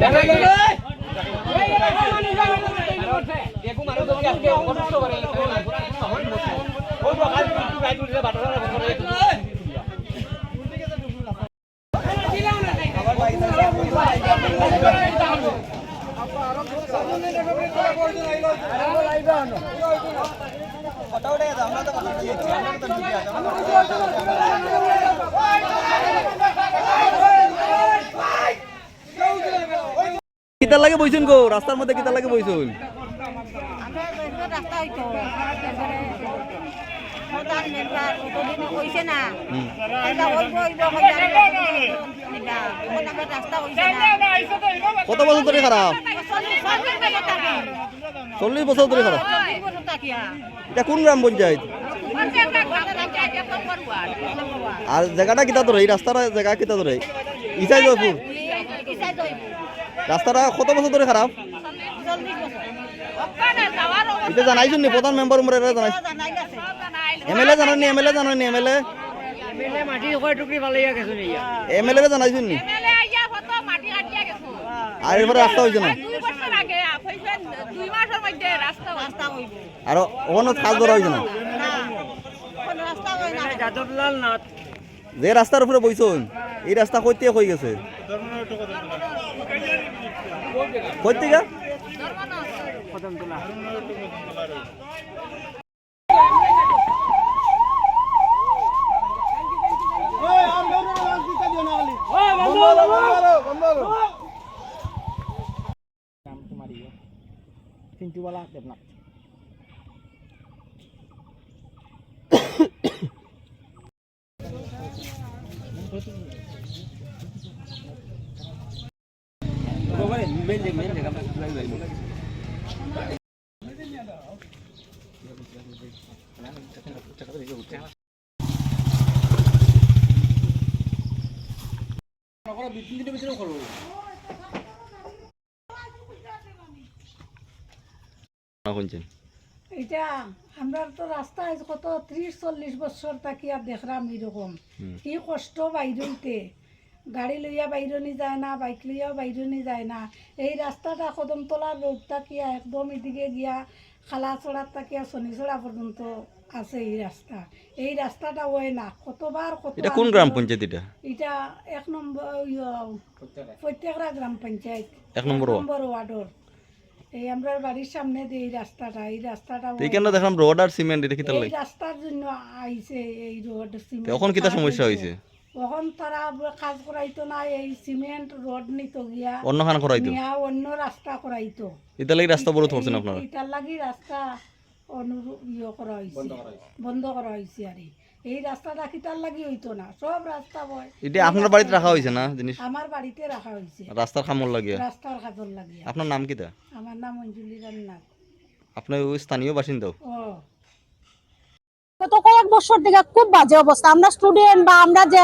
দেখা গেল কিতার লাগে বইছেন গো রাস্তার মধ্যে কিতার লাগে বইছেন। রাস্তা হইতো প্রধান মেম্বার কতদিন কইছে না। এটা হইব হইব হইয়া এটা এখন আমার রাস্তা হইছে না। কত বছর ধরে খারাপ চল্লিশ বছর ধরে খারাপ এটা কোন গ্রাম পঞ্চায়েত? আর জায়গাটা কিতা ধরে এই রাস্তাটা জায়গা কিতা ধরে ইসাই জয়পুর রাস্তাটা কত বছর ধরে খারাপ এটা জানাইছেন নি? প্রধান মেম্বার উমরে এটা জানাই এমএলএ জানানি এমএলএ জানানি এমএলএ। মাটি কয় টুকরি পালাইয়া গেছো ইয়া এমএলএ জানাইছেন নি? আর এরপরে রাস্তা হয়েছে না রাস্তা হইব আর ওখানে কাজ ধরা হয়েছে না না কোন রাস্তা না যাদবলাল নাথ। যে রাস্তার উপরে বইছেন এই রাস্তা কইতে হয়ে গেছে। কই থেকে কদমতলা চিন্টুবালা দেবনাথ শুনছেন এটা আমরা তো রাস্তায় কত ত্রিশ চল্লিশ বছর থাকি আর দেখলাম এরকম কি কষ্ট বাইরইতে গাড়ি লইয়া বাইরনি যায় না বাইক লইয়া বাইরনি যায় না। এই রাস্তাটা কদমতলা রোড তাকিয়া একদম এদিকে গিয়া খালা চড়ার তাকিয়া শনিচড়া পর্যন্ত আছে এই রাস্তা এই রাস্তাটা হয় না কতবার কত এটা কোন গ্রাম পঞ্চায়েত এটা? এটা এক নম্বর প্রত্যেকটা গ্রাম পঞ্চায়েত। এক নম্বর ওয়ার্ড। নম্বর ওয়ার্ডর এই আমরা বাড়ির সামনে দিয়ে এই রাস্তাটা এই রাস্তাটা এইখানে দেখলাম রোড আর সিমেন্ট এটা কিতার এই রাস্তার জন্য আইছে এই রোড সিমেন্ট তখন কিতা কাজ সমস্যা হইতো। তখন তারা কাজ করাইতো না এই সিমেন্ট রোড নিত গিয়া। অন্য খান করাইতো? নিয়া অন্য রাস্তা করাইতো। এটা লাগে রাস্তা বড় ধরছেন আপনারা? এটার লাগি রাস্তা অনুরূপ ইয়ে করা হয়েছে বন্ধ করা হয়েছে আর। এই রাস্তাটা কিতার লাগি হইতো না সব রাস্তা বয়। এটা আপনার বাড়িতে রাখা হয়েছে না জিনিস? আমার বাড়িতে রাখা হয়েছে রাস্তার খামর লাগিয়া? রাস্তার কাজর লাগিয়া। আপনার নাম কিতা? আমার নাম অঞ্জলি রান্নাথ আপনি ওই স্থানীয় বাসিন্দাও ও। গত কয়েক বছর থেকে খুব বাজে অবস্থা। আমরা স্টুডেন্ট বা আমরা যে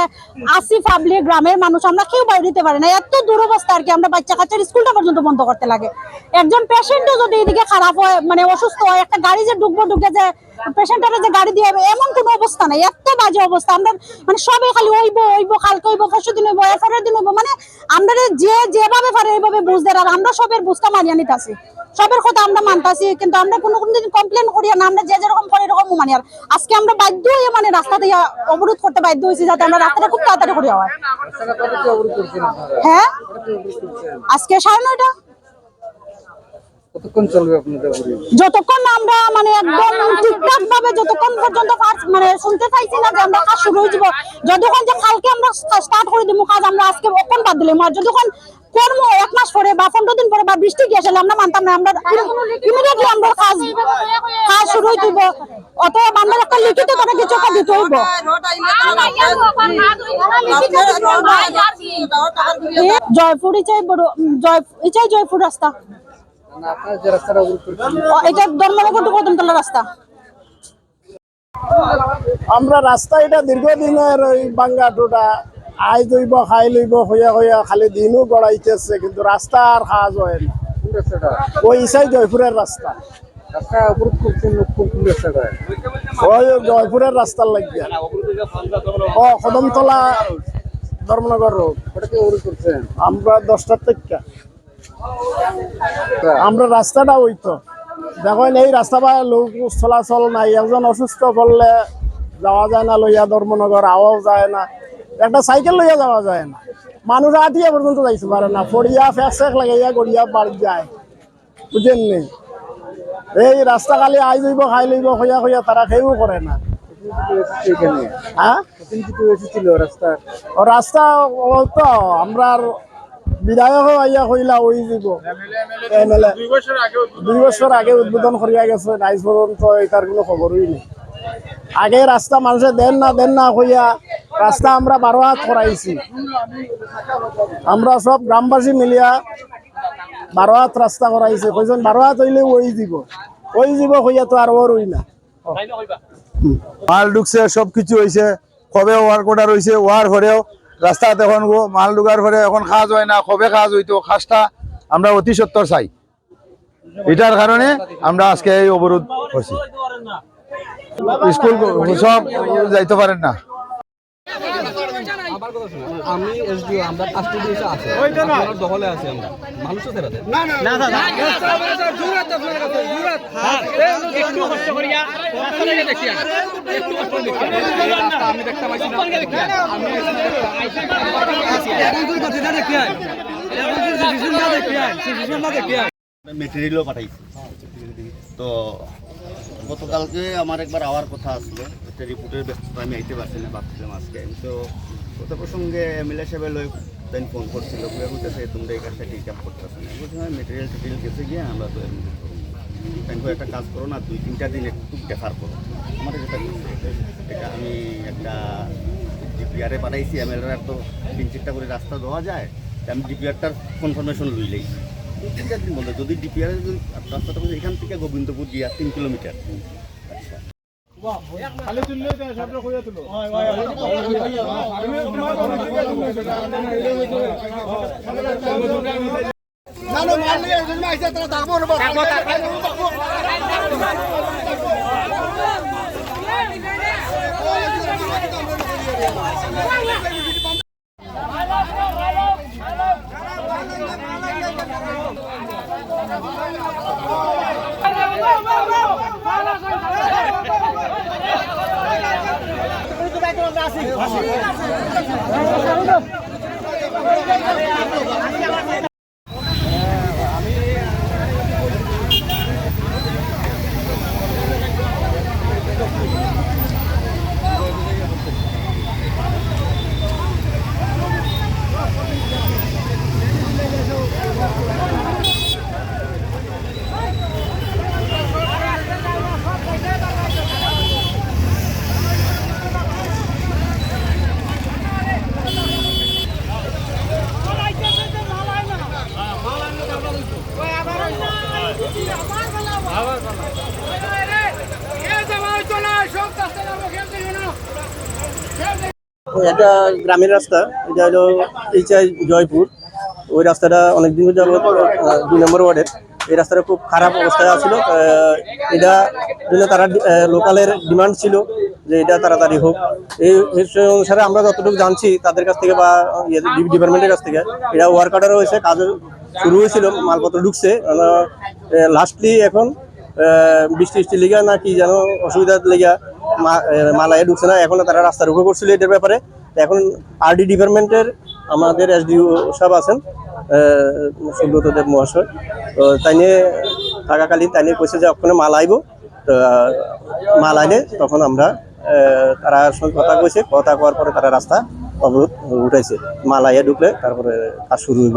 আসি পাবলিক গ্রামের মানুষ, আমরা কেউ বাইরে দিতে পারি না। এত দুরবস্থা আর কি, আমরা বাচ্চা কাচ্চার স্কুলটা পর্যন্ত বন্ধ করতে লাগে। একজন পেশেন্টও যদি এদিকে খারাপ হয় মানে অসুস্থ হয়, একটা গাড়ি যে যে যে গাড়ি দিয়ে এমন কোনো অবস্থা এত বাজে অবস্থা। আমরা মানে সবাই খালি কালকে পরশু দিন হইব দিন হইব মানে আমরা যে যেভাবে পারে এইভাবে বুঝতে আর আমরা সবের বুঝতে মানিয়ে নিতেছি। সবের কথা আমরা মানতাছি, কিন্তু আমরা কোনো কোনো দিন কমপ্লেন করি না। আমরা যে যেরকম করে এরকম মানি আর। আজকে আমরা বাধ্য হয়ে মানে রাস্তা দিয়ে অবরোধ করতে বাধ্য হয়েছি যাতে আমরা রাস্তাটা খুব তাড়াতাড়ি করে হয়। হ্যাঁ? আজকে সাড়ে নয়টা। কতক্ষণ চলবে আপনাদের যতক্ষণ আমরা মানে একদম ঠিকঠাক ভাবে যতক্ষণ পর্যন্ত মানে শুনতে চাইছি না যে আমরা কাজ শুরু হয়ে যাব যতক্ষণ যে কালকে আমরা স্টার্ট করে দিব কাজ আমরা আজকে কখন বাদ দিলাম। আর যতক্ষণ কর্ম এক মাস পরে বা পনেরো দিন পরে বা বৃষ্টি আমরা মানতাম না আমরা ইমিডিয়েটলি আমরা কাজ কাজ শুরু হয়ে দিব আমরা একটা লিখিত করে কিছু একটা দিতে হইব জয়পুর ইচাই বড় জয়, ইচাই জয়পুর রাস্তা। এটা ধর্মনগর টু কদমতলা রাস্তা। আমরা রাস্তা এটা দীর্ঘদিনের ওই বাঙ্গা টোটা আই লইব খাই লইব, হইয়া হইয়া খালি দিনও গড়াইতেছে, কিন্তু রাস্তা আর কাজ হয় না। ওই ইসাই জয়পুরের রাস্তা। রাস্তা অবরোধ করছেন কোন কোন রাস্তাটা ওই জয়পুরের রাস্তার লাগিয়া। ও কদমতলা ধর্মনগর রোড। ওটাকে অবরোধ করছেন? আমরা দশটার থেকে। আমরা রাস্তাটা ওই তো। দেখেন এই রাস্তা বা লোক চলাচল নাই। একজন অসুস্থ পড়লে যাওয়া যায় না লইয়া ধর্মনগর আওয়াও যায় না। একটা সাইকেল লইয়া যাওয়া যায় না। মানুষ আটিয়া পর্যন্ত যাইতে পারে না। পড়িয়া ফেক ফেক লাগাইয়া গড়িয়া বাড়ি যায়। বুঝেন নি? এই রাস্তা খালি আই লইব খাই লইব হইয়া হইয়া তারা খেয়েও করে না। রাস্তা তো আমরা বিধায়ক আইয়া কইলা ওই দিব দুই বছর আগে উদ্বোধন করিয়া গেছে আজ পর্যন্ত এটার কোনো খবরই নেই। আগে রাস্তা মানুষে দেন না দেন না কইয়া রাস্তা আমরা বারো হাত করাইছি আমরা সব গ্রামবাসী মিলিয়া বারো হাত রাস্তা করাইছি কইছেন বারো হাত হইলে ওই দিব ওই দিব কইয়া তো আর ওর না মাল ঢুকছে সব কিছু হয়েছে কবে ওয়ার কোটা রয়েছে ওয়ার ভরেও রাস্তাতে এখন মাল ঢুকার পরে এখন কাজ হয় না, কবে কাজ হইতো কাজটা আমরা অতি সত্তর চাই। এটার কারণে আমরা আজকে এই অবরোধ করছি। স্কুল, সব যাইতে পারেন না। আমি এসডিও আমরা কাস্টডি এসে আছে আপনার দখলে আছে আমরা মানুষও ফেরাতে মেটেরিয়ালও পাঠাইছি তো গতকালকে আমার একবার আওয়ার কথা আসলো। একটা রিপোর্টের ব্যস্ততা আমি আইতে পারছি না, ভাবছিলাম আজকে। তো কত প্রসঙ্গে এমএলএ সাহেব লই তাই ফোন করছিল পুরো বুঝতেছে তোমরা এই কাজটা ঠিক আপ করতেছে না। বলছি হ্যাঁ মেটেরিয়াল টেটেরিয়াল গেছে গিয়ে আমরা তো তাই একটা কাজ করো না, দুই তিনটা দিন একটু দেখার করো আমার যেটা এটা আমি একটা ডিপিআরে পাঠাইছি এমএলএর তো তিন চারটা করে রাস্তা দেওয়া যায় আমি ডিপিআরটার কনফার্মেশন লইলেই দুই তিনটা দিন বলতে যদি ডিপিআর রাস্তাটা বলছে এখান থেকে গোবিন্দপুর দিয়া তিন কিলোমিটার। আচ্ছা। আসি। এটা গ্রামের রাস্তা, এটা হলো এইচআই জয়পুর। ওই রাস্তাটা অনেকদিন দুই নম্বর ওয়ার্ডের। এই রাস্তাটা খুব খারাপ অবস্থায় আছিল এটা জন্য তারা লোকালের ডিমান্ড ছিল যে এটা তাড়াতাড়ি হোক। এই অনুসারে আমরা যতটুকু জানছি তাদের কাছ থেকে বা ডিপার্টমেন্টের কাছ থেকে, এটা ওয়ার্কারও হয়েছে কাজ শুরু হয়েছিল, মালপত্র ঢুকছে। লাস্টলি এখন বৃষ্টি বৃষ্টি লেগে না কি যেন অসুবিধার লেগে মালায় ঢুকছে না। এখন তারা রাস্তা রুখে করছিল এটার ব্যাপারে। এখন আরডি ডিপার্টমেন্টের আমাদের এসডিও সাহেব আছেন সুব্রত দেব মহাশয়। তো তাই নিয়ে থাকাকালীন তাই নিয়ে কইছে যে ওখানে মাল আইব। তো, মাল আইলে তখন আমরা তারা সঙ্গে কথা কইছে। কথা কওয়ার পরে তারা রাস্তা অবরোধ উঠাইছে। মাল আইয়া ঢুকলে তারপরে কাজ শুরু হইব।